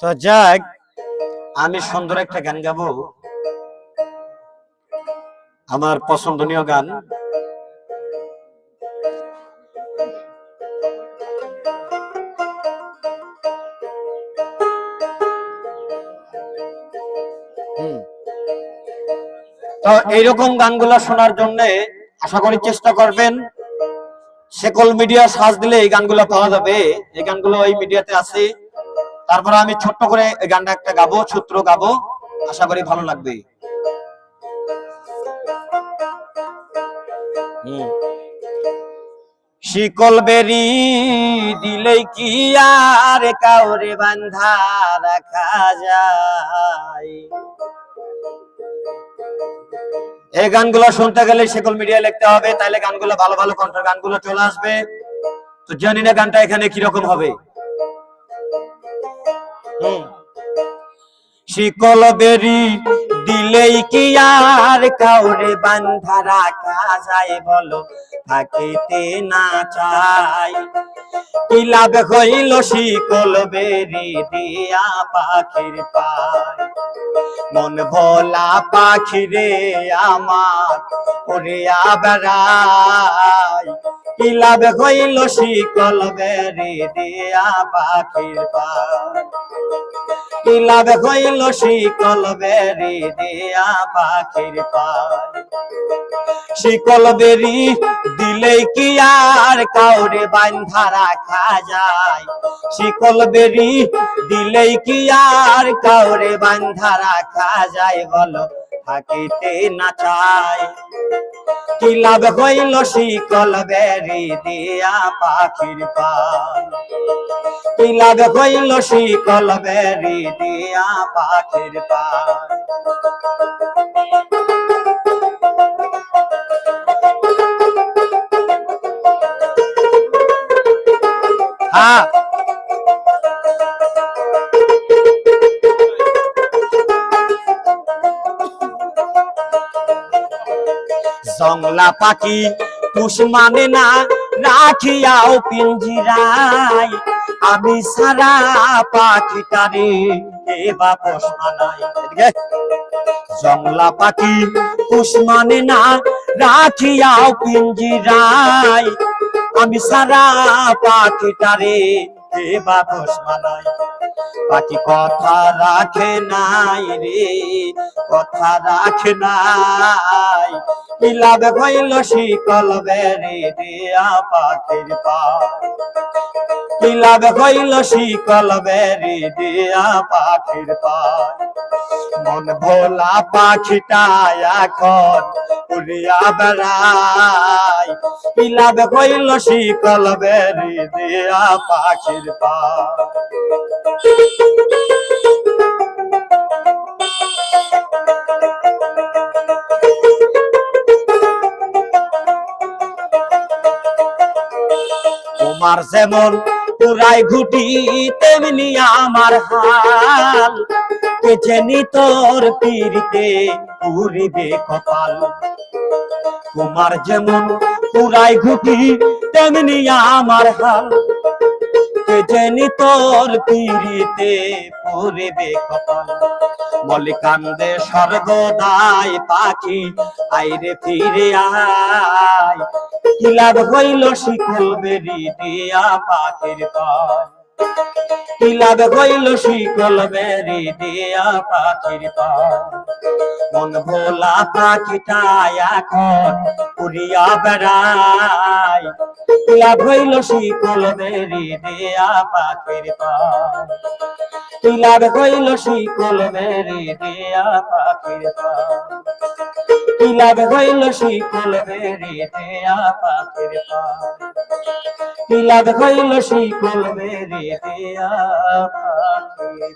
তো যাক, আমি সুন্দর একটা গান গাবো। আমার পছন্দনীয় গান। তো এইরকম গানগুলো শোনার জন্য আশা করি চেষ্টা করবেন। সেকল মিডিয়া সার্চ দিলে এই গানগুলো পাওয়া যাবে। এই গানগুলো এই মিডিয়াতে আছে। তারপরে আমি ছোট্ট করে গানটা একটা গাবো, সূত্র গাবো। আশা করি ভালো লাগবে। শিকল বেরি দিলেই কি আর কাউরে বান্ধা রাখা যায়? এই গানগুলো শুনতে গেলে শিকল মিডিয়া লিখতে হবে তাহলে গানগুলো ভালো ভালো কণ্ঠের গানগুলো চলে আসবে। তো জানি না গানটা এখানে কীরকম হবে। শিকল বেরি দিলেই কি আর কাউরে বান্ধা রাখা যায় বলো? থাকিতে না চাই। কি লাভ হইল শিকল বেরি দিয়া পাখির পায়? মন ভোলা পাখি রে আমার উড়িয়া বেড়াই কি লাভ হইল শিকল বেরি দিয়া পাখির পায় কি লাভ হইল শিকল বেরি দিয়া পাখির পায় শিকল বেরি দিলে কি আর কাউরে বান্ধা রাখা যায়? শিকল বেরি দিলে কি আর কাউরে বান্ধা রাখা যায় বলো? থাকিতে না চাই কি লাভ হইল শিকল বেরি দিয়া পাখির পায় কি লাভ হইল শিকল বেরি দিয়া পাখির পায় হ্যাঁ জংলা পাখি পুষ মানে না রাখিয়াও পিঞ্জিরাই। আমি সারা পাখিটারে এবা পোষ মানাই জংলা পাখি মানে না রাখিয়াও পিঞ্জিরাই। আমি সারা পাখিটারে এবা পোষ মানাই পাখি কথা রাখে নাই রে, কথা রাখে নাই। কি লাভ হইল শিকল বেরে দিয়া পাখির পা কি লাভ হইল শিকল বেরে দিয়া পাখির পা মন ভোলা পাখিটা এখন উড়িয়া বেড়াই কি লাভ হইল শিকল বেরে দিয়া পাখির পা তোমার যেমন পুরাই ঘুটি, তেমনি আমার হাল। কে জানি তোর পীড়িতে পুরিবে কপাল। তোমার যেমন পুরাই ঘুটি, তেমনি আমার হাল। জানি তোর পিড়িতে পড়বে কপাল। মলিকান্দে সর্বদাই পাখি আইরে ফিরে আয়। কি লাভ হইল শিখল বেরি দিয়া পাখির পায় কি লাভ হইল শিকল বেরি দিয়া পাখির মন ভোলা পাখিটা এখন উড়িয়া বেড়ায়। কি লাভ হইল শিকল বেরি দিয়া পাখির পায় লাভ হইল শিকল বেড়ে দেয়া পাখির লাভ হইল শিকল বেড়ে দেয়া পাখির লাভ হইল শিকল বেড়ে দেয়া পাখির